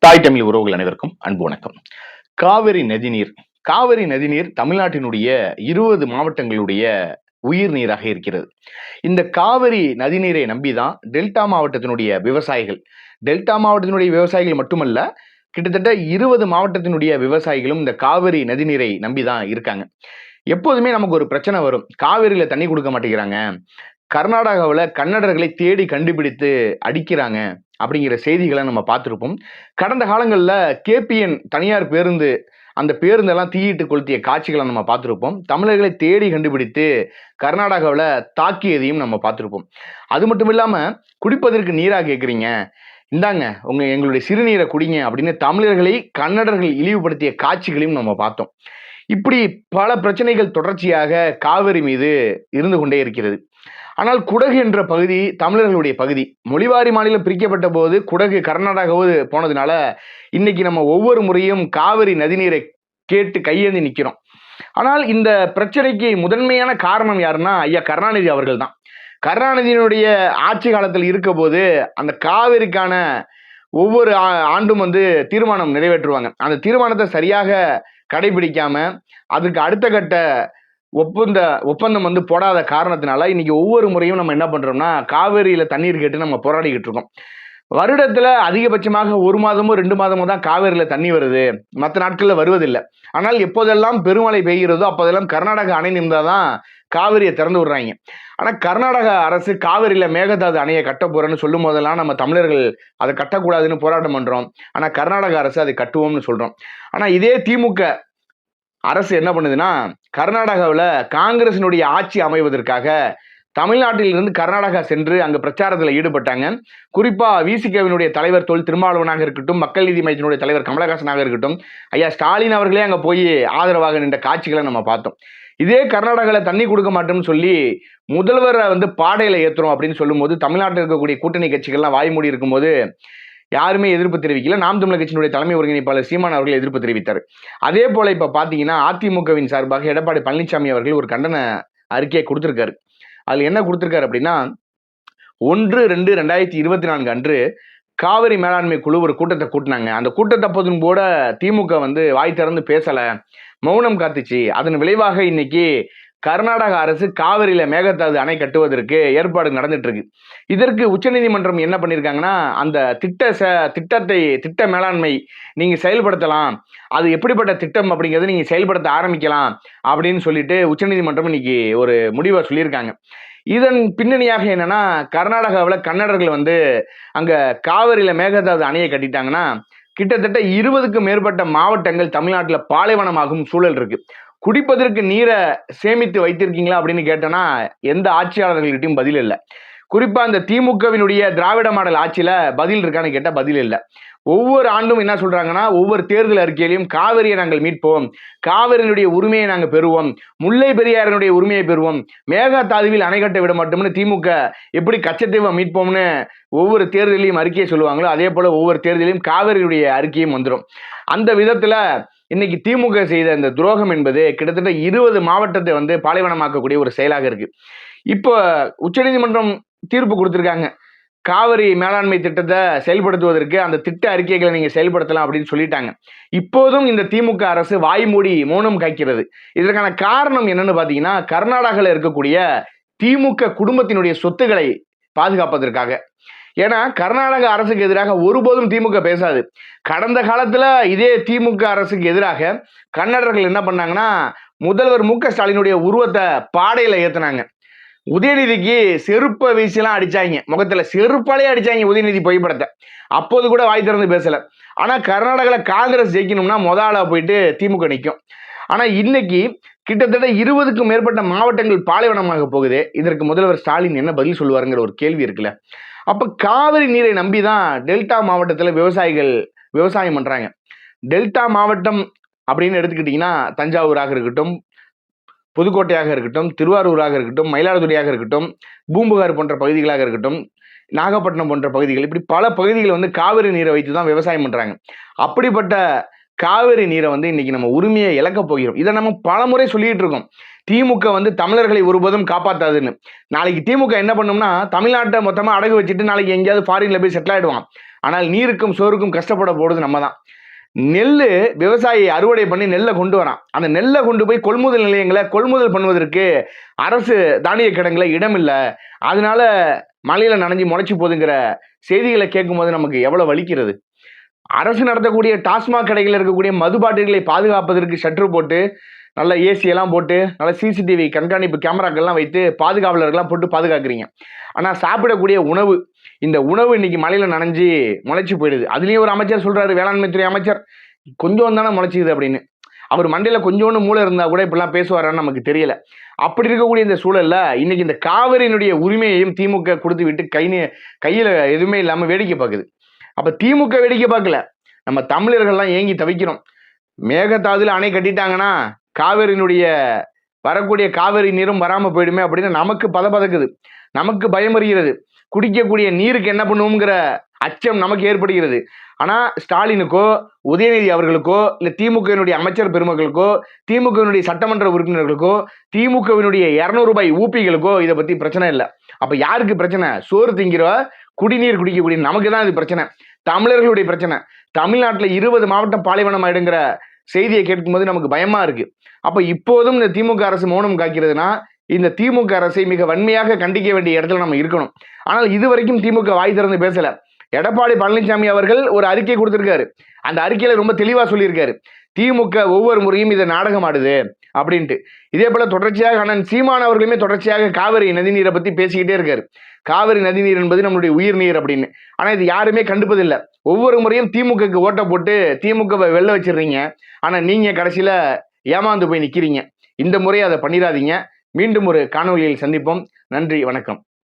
தாய் தமிழ் உறவுகள் அனைவருக்கும் அன்பு வணக்கம். காவிரி நதிநீர் காவிரி நதிநீர் தமிழ்நாட்டினுடைய இருபது மாவட்டங்களுடைய உயிர் நீராக இருக்கிறது. இந்த காவிரி நதிநீரை நம்பிதான் டெல்டா மாவட்டத்தினுடைய விவசாயிகள் டெல்டா மாவட்டத்தினுடைய விவசாயிகள் மட்டுமல்ல கிட்டத்தட்ட இருபது மாவட்டத்தினுடைய விவசாயிகளும் இந்த காவிரி நதிநீரை நம்பிதான் இருக்காங்க. எப்போதுமே நமக்கு ஒரு பிரச்சனை வரும். காவிரியில தண்ணி கொடுக்க மாட்டேங்கிறாங்க. கர்நாடகாவில் கன்னடர்களை தேடி கண்டுபிடித்து அடிக்கிறாங்க அப்படிங்கிற செய்திகளை நம்ம பார்த்துருப்போம். கடந்த காலங்களில் கேபிஎன் தனியார் பேருந்து அந்த பேருந்தெல்லாம் தீயிட்டு கொளுத்திய காட்சிகளை நம்ம பார்த்துருப்போம். தமிழர்களை தேடி கண்டுபிடித்து கர்நாடகாவில் தாக்கியதையும் நம்ம பார்த்துருப்போம். அது மட்டும் இல்லாமல் குடிப்பதற்கு நீராக கேட்குறீங்க இந்தாங்க உங்க எங்களுடைய சிறுநீரை குடிங்க அப்படின்னு தமிழர்களை கன்னடர்கள் இழிவுபடுத்திய காட்சிகளையும் நம்ம பார்த்தோம். இப்படி பல பிரச்சனைகள் தொடர்ச்சியாக காவிரி மீது இருந்து கொண்டே இருக்கிறது. ஆனால் குடகு என்ற பகுதி தமிழர்களுடைய பகுதி. மொழிவாரி மாநிலம் பிரிக்கப்பட்ட போது குடகு கர்நாடகாவது போனதுனால இன்னைக்கு நம்ம ஒவ்வொரு முறையும் காவிரி நதிநீரை கேட்டு கையேந்தி நிற்கிறோம் ஆனால் இந்த பிரச்சனைக்கு முதன்மையான காரணம் யாருன்னா ஐயா கருணாநிதி அவர்கள் தான் கருணாநிதியினுடைய ஆட்சி காலத்தில் இருக்க போது அந்த காவிரிக்கான ஒவ்வொரு ஆ- ஆண்டும் வந்து தீர்மானம் நிறைவேற்றுவாங்க. அந்த தீர்மானத்தை சரியாக கடைபிடிக்காம அதுக்கு அடுத்த கட்ட ஒப்பந்த ஒப்பந்தம் வந்து போடாத காரணத்தினால இன்னைக்கு ஒவ்வொரு முறையும் நம்ம என்ன பண்றோம்னா காவேரியில தண்ணீர் கேட்டு நம்ம போராடிக்கிட்டு இருக்கோம். வருடத்துல அதிகபட்சமாக ஒரு மாதமோ ரெண்டு மாதமோ தான் காவேரியில தண்ணி வருது. மற்ற நாட்கள்ல வருவதில்லை. ஆனால் எப்போதெல்லாம் பெருமழை பெய்கிறதோ அப்போதெல்லாம் கர்நாடக அணை நின்றாதான் காவிரியை திறந்து விடுறாங்க. ஆனால் கர்நாடக அரசு காவிரியில் மேகதாது அணையை கட்ட போகிறேன்னு சொல்லும் போதெல்லாம் நம்ம தமிழர்கள் அதை கட்டக்கூடாதுன்னு போராட்டம் பண்ணுறோம் ஆனால் கர்நாடக அரசு அதை கட்டுவோம்னு சொல்கிறோம் ஆனால் இதே திமுக அரசு என்ன பண்ணுதுன்னா கர்நாடகாவில் காங்கிரசினுடைய ஆட்சி அமைவதற்காக தமிழ்நாட்டிலிருந்து கர்நாடகா சென்று அங்கு பிரச்சாரத்தில் ஈடுபட்டாங்க. குறிப்பாக விசிகவினுடைய தலைவர் தொல் திருமாவளவனாக இருக்கட்டும் மக்கள் நீதி மையத்தினுடைய தலைவர் கமலஹாசனாக இருக்கட்டும் ஐயா ஸ்டாலின் அவர்களே அங்கே போய் ஆதரவாக நின்ற காட்சிகளை நம்ம பார்த்தோம். இதே கர்நாடகாவில் தண்ணி கொடுக்க மாட்டோம்னு சொல்லி முதல்வரை வந்து பாடையில் ஏற்றுறோம் அப்படின்னு சொல்லும்போது தமிழ்நாட்டில் இருக்கக்கூடிய கூட்டணி கட்சிகள்லாம் வாய்மூடி இருக்கும்போது யாருமே எதிர்ப்பு தெரிவிக்கல. நாம் தமிழர் கட்சியினுடைய தலைமை ஒருங்கிணைப்பாளர் சீமான் அவர்கள் எதிர்ப்பு தெரிவித்தார். அதே போல இப்ப பாத்தீங்கன்னா அதிமுகவின் சார்பாக எடப்பாடி பழனிசாமி அவர்கள் ஒரு கண்டன அறிக்கையை கொடுத்திருக்காரு. அதுல என்ன கொடுத்திருக்காரு அப்படின்னா ஒன்று ரெண்டு ரெண்டாயிரத்தி இருபத்தி நான்கு அன்று காவிரி மேலாண்மை குழு ஒரு கூட்டத்தை கூட்டினாங்க. அந்த கூட்டத்தை போதும் கூட திமுக வந்து வாய் திறந்து பேசல. மௌனம் காத்துச்சு. அதன் விளைவாக இன்னைக்கு கர்நாடக அரசு காவிரியில மேகதாது அணை கட்டுவதற்கு ஏற்பாடு நடந்துட்டு இருக்கு இதற்கு உச்சநீதிமன்றம் என்ன பண்ணியிருக்காங்கன்னா அந்த திட்ட ச திட்டத்தை திட்ட மேலாண்மை நீங்க செயல்படுத்தலாம். அது எப்படிப்பட்ட திட்டம் அப்படிங்கிறத நீங்க செயல்படுத்த ஆரம்பிக்கலாம் அப்படின்னு சொல்லிட்டு உச்சநீதிமன்றம் இன்னைக்கு ஒரு முடிவை சொல்லியிருக்காங்க. இதன் பின்னணியாக என்னன்னா கர்நாடகாவில் கன்னடர்கள் வந்து அங்க காவிரியில மேகதாது அணையை கட்டிட்டாங்கன்னா கிட்டத்தட்ட இருபதுக்கும் மேற்பட்ட மாவட்டங்கள் தமிழ்நாட்டில் பாலைவனமாகும் சூழல் இருக்கு. குடிப்பதற்கு நீரை சேமித்து வைத்திருக்கீங்களா அப்படின்னு கேட்டோன்னா எந்த ஆட்சியாளர்கள்கிட்டயும் பதில் இல்லை. குறிப்பாக அந்த திமுகவினுடைய திராவிட மாடல் ஆட்சியில பதில் இருக்கான்னு கேட்டால் பதில் இல்லை. ஒவ்வொரு ஆண்டும் என்ன சொல்றாங்கன்னா ஒவ்வொரு தேர்தல் அறிக்கையிலையும் காவிரியை நாங்கள் மீட்போம். காவிரியினுடைய உரிமையை நாங்கள் பெறுவோம். முல்லை பெரியாரினுடைய உரிமையை பெறுவோம். மேகதாதுவில் அணை கட்ட விட மாட்டோம்னு திமுக எப்படி கச்சத்தீவை மீட்போம்னு ஒவ்வொரு தேர்தலையும் அறிக்கையை சொல்லுவாங்களோ அதே போல ஒவ்வொரு தேர்தலையும் காவிரியுடைய அறிக்கையும் வந்துடும் அந்த விதத்துல இன்னைக்கு திமுக செய்த இந்த துரோகம் என்பது கிட்டத்தட்ட இருபது மாவட்டத்தை வந்து பாலைவனமாக்கக்கூடிய ஒரு செயலாக இருக்கு. இப்போ உச்சநீதிமன்றம் தீர்ப்பு கொடுத்துருக்காங்க. காவிரி மேலாண்மை திட்டத்தை செயல்படுத்துவதற்கு அந்த திட்ட அறிக்கைகளை நீங்கள் செயல்படுத்தலாம் அப்படின்னு சொல்லிட்டாங்க. இப்போதும் இந்த திமுக அரசு வாய்மூடி மௌனம் காய்க்கிறது இதற்கான காரணம் என்னன்னு பார்த்தீங்கன்னா கர்நாடகாவில் இருக்கக்கூடிய திமுக குடும்பத்தினுடைய சொத்துக்களை பாதுகாப்பதற்காக. ஏன்னா கர்நாடக அரசுக்கு எதிராக ஒருபோதும் திமுக பேசாது. கடந்த காலத்தில் இதே திமுக அரசுக்கு எதிராக கன்னடர்கள் என்ன பண்ணாங்கன்னா முதல்வர் மு க ஸ்டாலினுடைய உருவத்தை பாடையில் ஏற்றினாங்க உதயநிதிக்கு செருப்பை வீசிலாம் அடிச்சாங்க. முகத்துல செருப்பாலே அடிச்சாங்க உதயநிதி புகைப்படத்தை. அப்போது கூட வாய் திறந்து பேசல. ஆனா கர்நாடகாவில் காங்கிரஸ் ஜெயிக்கணும்னா முதலாளா போயிட்டு திமுக நிற்கும் ஆனா இன்னைக்கு கிட்டத்தட்ட இருபதுக்கும் மேற்பட்ட மாவட்டங்கள் பாலைவனமாக போகுது. இதற்கு முதல்வர் ஸ்டாலின் என்ன பதில் சொல்லுவாருங்கிற ஒரு கேள்வி இருக்குல்ல. அப்ப காவிரி நீரை நம்பி தான் டெல்டா மாவட்டத்தில் விவசாயிகள் விவசாயம் பண்றாங்க. டெல்டா மாவட்டம் அப்படின்னு எடுத்துக்கிட்டிங்கன்னா தஞ்சாவூராக இருக்கட்டும் புதுக்கோட்டையாக இருக்கட்டும் திருவாரூராக இருக்கட்டும் மயிலாடுதுறையாக இருக்கட்டும் பூம்புகார் போன்ற பகுதிகளாக இருக்கட்டும் நாகப்பட்டினம் போன்ற பகுதிகள் இப்படி பல பகுதிகள் வந்து காவிரி நீரை வைத்து தான் விவசாயம் பண்றாங்க. அப்படிப்பட்ட காவிரி நீரை வந்து இன்னைக்கு நம்ம உரிமையை இழக்க போகிறோம். இதை நம்ம பலமுறை சொல்லிட்டு இருக்கோம். திமுக வந்து தமிழர்களை ஒருபோதும் காப்பாத்தாதுன்னு. நாளைக்கு திமுக என்ன பண்ணும்னா தமிழ்நாட்டை மொத்தமா அடகு வச்சுட்டு நாளைக்கு எங்கேயாவது ஃபாரின்ல போய் செட்டில் ஆயிடுவான். ஆனால் நீருக்கும் சோருக்கும் கஷ்டப்பட போகிறது நம்ம தான் நெல் விவசாயி அறுவடை பண்ணி நெல்லை கொண்டு வரான். அந்த நெல்லை கொண்டு போய் கொள்முதல் நிலையங்களை கொள்முதல் பண்ணுவதற்கு அரசு தானிய கிடங்குல இடம் இல்லை. அதனால மழையில நனைஞ்சு முளைச்சி போதுங்கிற செய்திகளை கேட்கும்போது நமக்கு எவ்வளோ வலிக்கிறது. அரசு நடத்தக்கூடிய டாஸ்மாக் கடைகளில் இருக்கக்கூடிய மது பாட்டில்களை பாதுகாப்பதற்கு ஷட்டர் போட்டு நல்ல ஏசி எல்லாம் போட்டு நல்ல சிசிடிவி கண்காணிப்பு கேமராக்கள்லாம் வைத்து பாதுகாவலர்கள்லாம் போட்டு பாதுகாக்கிறீங்க. ஆனால் சாப்பிடக்கூடிய உணவு இந்த உணவு இன்னைக்கு மலையில் நனைஞ்சு முளைச்சி போயிடுது. அதுலேயும் ஒரு அமைச்சர் சொல்றாரு வேளாண்மைத்துறை அமைச்சர் கொஞ்சம் தானே முளைச்சிது அப்படின்னு. அவர் மண்டையில் கொஞ்சோண்டு மூளை இருந்தால் கூட இப்படிலாம் பேசுவாரான்னு நமக்கு தெரியல. அப்படி இருக்கக்கூடிய இந்த சூழலில் இன்னைக்கு இந்த காவிரியினுடைய உரிமையையும் திமுக கொடுத்து விட்டு கை கையில் எதுவுமே இல்லாமல் வேடிக்கை பார்க்குது. அப்போ திமுக வேடிக்கை பார்க்கல. நம்ம தமிழர்கள்லாம் ஏங்கி தவிக்கிறோம். மேகதாதுல அணை கட்டிட்டாங்கன்னா காவிரியினுடைய வரக்கூடிய காவிரி நீரும் வராமல் போயிடுமே அப்படின்னு நமக்கு பதபதக்குது. நமக்கு பயம் வருகிறது குடிக்கக்கூடிய நீருக்கு என்ன பண்ணுவோங்கிற அச்சம் நமக்கு ஏற்படுகிறது. ஆனால் ஸ்டாலினுக்கோ உதயநிதி அவர்களுக்கோ இல்லை திமுகவினுடைய அமைச்சர் பெருமக்களுக்கோ திமுகவினுடைய சட்டமன்ற உறுப்பினர்களுக்கோ திமுகவினுடைய இரநூறு ரூபாய் ஊப்பிகளுக்கோ இதை பற்றி பிரச்சனை இல்லை. அப்போ யாருக்கு பிரச்சனை? சோறு திங்கிற குடிநீர் குடிக்கக்கூடிய நமக்கு தான் இது பிரச்சனை. தமிழர்களுடைய பிரச்சனை. தமிழ்நாட்டில் இருபது மாவட்டம் பாலைவனம் ஆயிடுங்கிற செய்தியை கேட்கும்போது நமக்கு பயமா இருக்கு. அப்ப இப்போதும் இந்த திமுக அரசு மௌனம் காக்கிறதுனா இந்த திமுக அரசை மிக வன்மையாக கண்டிக்க வேண்டிய இடத்துல நம்ம இருக்கணும். ஆனால் இதுவரைக்கும் திமுக வாய் திறந்து பேசல. எடப்பாடி பழனிசாமி அவர்கள் ஒரு அறிக்கை கொடுத்திருக்காரு. அந்த அறிக்கையில ரொம்ப தெளிவா சொல்லியிருக்காரு. திமுக ஒவ்வொரு முறையும் இதை நாடகம் ஆடுது அப்படின்ட்டு. இதே போல தொடர்ச்சியாக அண்ணன் சீமான் அவர்களுமே தொடர்ச்சியாக காவிரி நதிநீரை பத்தி பேசிக்கிட்டே இருக்காரு. காவிரி நதிநீர் என்பது நம்மளுடைய உயிர் நீர் அப்படின்னு. ஆனா இது யாருமே கண்டுப்பதில்லை. ஒவ்வொரு முறையும் திமுகக்கு ஓட்டை போட்டு திமுகவை வெளில வச்சிடுறீங்க. ஆனால் நீங்கள் கடைசியில் ஏமாந்து போய் நிற்கிறீங்க இந்த முறை அதை பண்ணிடாதீங்க. மீண்டும் ஒரு காணொளியில் சந்திப்போம். நன்றி வணக்கம்.